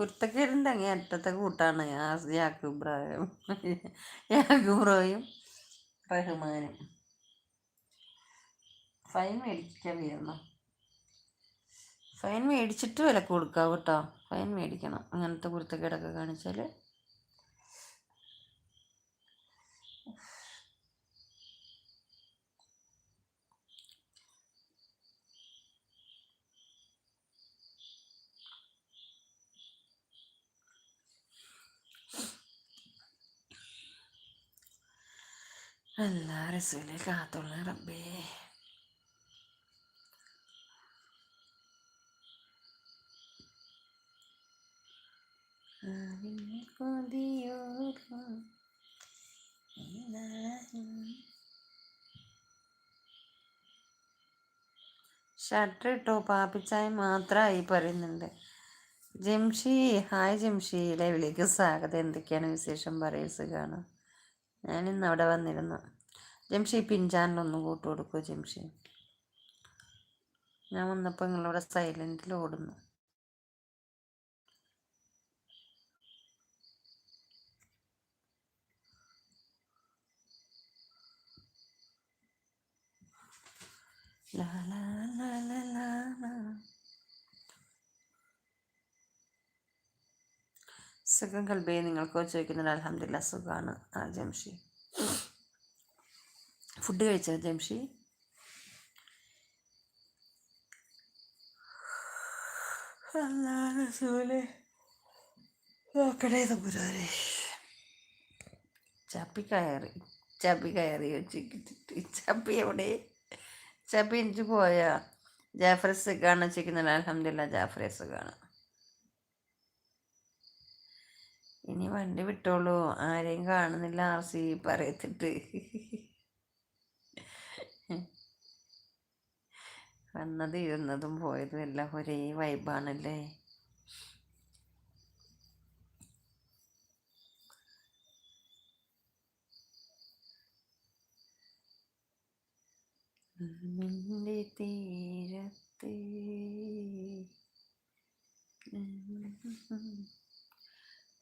കുരുത്തക്കേടിന്റെ അങ്ങേ അറ്റത്തെ കൂട്ടാണ് യാക്കുബ്രാഹിം യാക്കുബ്രോയും റഹ്മാനും. ഫൈൻ മേടിക്കാൻ വരുന്നു ഫൈൻ മേടിച്ചിട്ട് വില കൊടുക്കാം കേട്ടോ ഫൈൻ മേടിക്കണം. അങ്ങനത്തെ കുരുത്തക്കേടൊക്കെ കാണിച്ചാൽ എല്ലാ റസൂലെ കാത്തുള്ള റബ്ബേ ഷട്ടർ ഇട്ടോ പാപ്പിച്ചായ മാത്രമായി പറയുന്നുണ്ട് ജംഷി ഹായ് ജംഷി ലൈവിലേക്ക് സ്വാഗതം എന്തൊക്കെയാണ് വിശേഷം പറയൂ സുഖമാണ് ഞാനിന്ന് അവിടെ വന്നിരുന്നു. ജംഷി പിഞ്ചാനിലൊന്ന് കൂട്ടു കൊടുക്കുമോ ജംഷി. ഞാൻ വന്നപ്പോൾ നിങ്ങളിവിടെ സൈലന്റിൽ ഓടുന്നു. സുഖം കൽബയെ നിങ്ങൾക്ക് ചോദിക്കുന്നുണ്ട് അലഹമില്ല സുഖമാണ് ആ ജംഷി. ഫുഡ് കഴിച്ചോ ജംഷി? നോക്കണേ തമ്പുരാനെ ചപ്പി കയറി ചപ്പി കയറി വെച്ചിട്ട് ചപ്പി എവിടെ? ചപ്പി എനിക്ക് പോയാ. ജാഫർ സുഖാണ് വെച്ചിരിക്കുന്നില്ല അലഹമില്ല ജാഫറെ സുഖാണ്. ഇനി വണ്ടി വിട്ടോളൂ. ആരെയും കാണുന്നില്ല ആർ സി പറയത്തിട്ട്. വന്നത് ഇരുന്നതും പോയതും എല്ലാം ഒരേ വൈബാണല്ലേ? തീരത്തെ.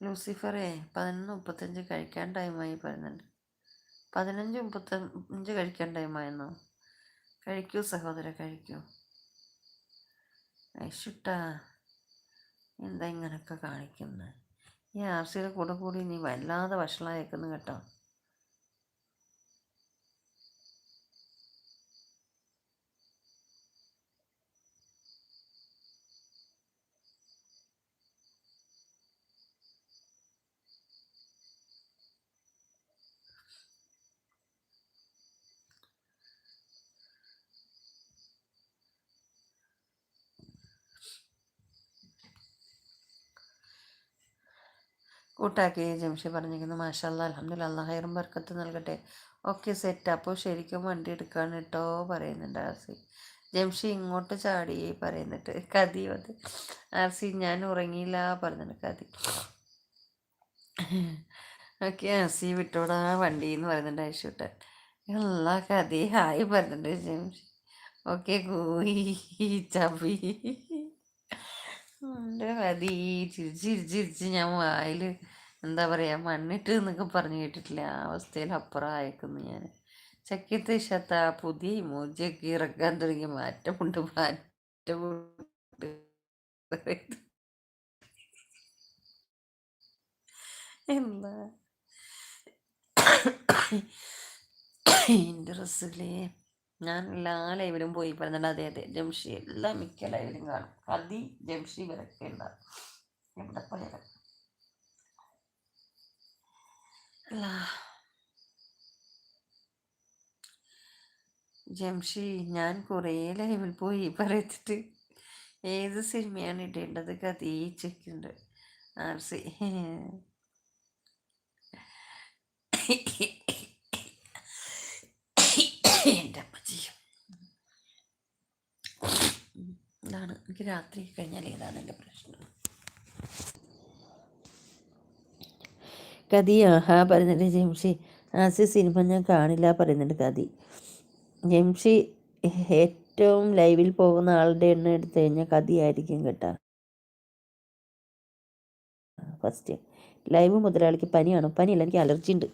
ലൂസിഫറേ പതിനൊന്ന് മുപ്പത്തഞ്ച് കഴിക്കാൻ ടൈമായി പറയുന്നുണ്ട് പതിനഞ്ച് മുപ്പത്തഞ്ച് കഴിക്കാൻ ടൈമായെന്നോ? കഴിക്കൂ സഹോദര കഴിക്കൂ. ഐഷുട്ടാ എന്താ ഇങ്ങനെയൊക്കെ കാണിക്കുന്നത് ഈ ആർസിയുടെ കൂടെ കൂടി നീ വല്ലാതെ വഷളായേക്കുന്നു കേട്ടോ. കൂട്ടാക്കി ജംഷി പറഞ്ഞിരിക്കുന്നു മാഷല്ല അലഹമ്മദില്ല അള്ളാഹൈറും ബർക്കത്ത് നൽകട്ടെ. ഓക്കെ സെറ്റ് അപ്പോൾ ശരിക്കും വണ്ടി എടുക്കാണ് കേട്ടോ പറയുന്നുണ്ട് ആർസി ജംഷി ഇങ്ങോട്ട് ചാടി പറയുന്നുണ്ട്. കതി അത്. ആർസി ഞാൻ ഉറങ്ങിയില്ല പറഞ്ഞിട്ട് കതി. ഓക്കെ ആർസി വിട്ടോടാ വണ്ടി എന്ന് പറയുന്നുണ്ട് ഐഷൂട്ടൻ. എല്ലാ കതി ഹായ് പറഞ്ഞിട്ടുണ്ട് ജംഷി. ഓക്കെ കൂയി എന്റെ മതി ചിരിച്ച് ഞാൻ വായിൽ എന്താ പറയാ മണ്ണിട്ട് എന്നൊക്കെ പറഞ്ഞു കേട്ടിട്ടില്ല. ആ അവസ്ഥയിൽ അപ്പുറം അയക്കുന്നു ഞാൻ. ചക്കിത്ത് ശത്ത പുതിയ ഇമോജിയൊക്കെ ഇറക്കാൻ തുടങ്ങി. മാറ്റമുണ്ട് മാറ്റമുണ്ട്. എന്താ? ഡ്രസ്സിലേ ഞാൻ എല്ലാ ലൈവിലും പോയി പറഞ്ഞിട്ട് അതെ അതെ. ജംഷി എല്ലാ മിക്ക ലൈവിലും കാണും. അതി ജംഷി വരൊക്കെ ഉണ്ടാകും എവിടെ പോയാലും ജംഷി ഞാൻ കുറേ ലൈവിൽ പോയി പറയത്തിട്ട് ഏത് സിനിമയാണ് ഇടേണ്ടത്? കഥയിച്ചിട്ടുണ്ട് ആർ സി എന്റെ ഇതാണ് എനിക്ക് രാത്രി കഴിഞ്ഞാൽ ഏതാണ് എന്റെ പ്രശ്നം? കതി ആഹാ പറയുന്നുണ്ട് ജംഷി ആസി സിനിമ ഞാൻ കാണില്ല പറയുന്നുണ്ട് കതി ജംഷി ഏറ്റവും ലൈവിൽ പോകുന്ന ആളുടെ എണ്ണം എടുത്തു കഴിഞ്ഞാൽ കതിയായിരിക്കും കേട്ടോ. ഫസ്റ്റ് ലൈവ് മുതലാളിക്ക് പനിയാണ്? പനിയല്ല എനിക്ക് അലർജി ഉണ്ട്.